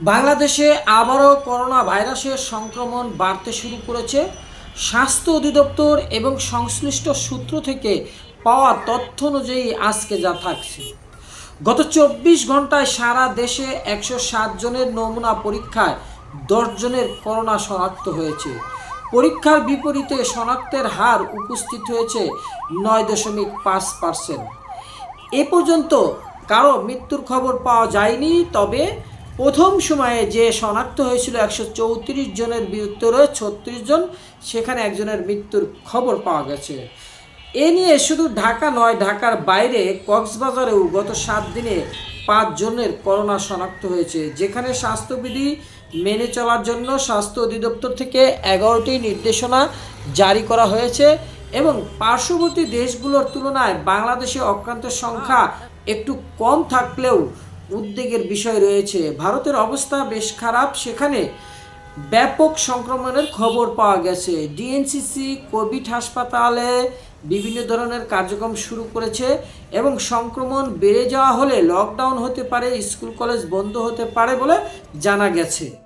বাংলাদেশে আবারও করোনা ভাইরাসের সংক্রমণ বাড়তে শুরু করেছে। স্বাস্থ্য অধিদপ্তর এবং সংশ্লিষ্ট সূত্র থেকে পাওয়া তথ্য অনুযায়ী আজকে যা থাকছে। গত চব্বিশ ঘন্টায় সারা দেশে একশো সাত জনের নমুনা পরীক্ষায় দশ জনের করোনা শনাক্ত হয়েছে। পরীক্ষার বিপরীতে শনাক্তের হার উপস্থিত হয়েছে নয় দশমিক পাঁচ পার্সেন্ট। এ পর্যন্ত কারও মৃত্যুর খবর পাওয়া যায়নি, তবে প্রথম সময়ে যে শনাক্ত হয়েছিল একশো চৌত্রিশ জনের ভিতরে ছত্রিশ জন, সেখানে একজনের মৃত্যুর খবর পাওয়া গেছে। এ নিয়ে শুধু ঢাকা নয়, ঢাকার বাইরে কক্সবাজারেও গত সাত দিনে পাঁচ জনের করোনা শনাক্ত হয়েছে, যেখানে স্বাস্থ্যবিধি মেনে চলার জন্য স্বাস্থ্য অধিদপ্তর থেকে এগারোটি নির্দেশনা জারি করা হয়েছে এবং পার্শ্ববর্তী দেশগুলোর তুলনায় বাংলাদেশে অক্রান্তের সংখ্যা একটু কম থাকলেও উদ্বেগের বিষয় রয়েছে। ভারতের অবস্থা বেশ খারাপ। সেখানে ব্যাপক সংক্রমণের খবর পাওয়া গেছে। ডিএনসিসি, কোভিড হাসপাতালে বিভিন্ন ধরনের কার্যক্রম শুরু করেছে এবং সংক্রমণ বেড়ে যাওয়া হলে লকডাউন হতে পারে, স্কুল, কলেজ বন্ধ হতে পারে বলে জানা গেছে।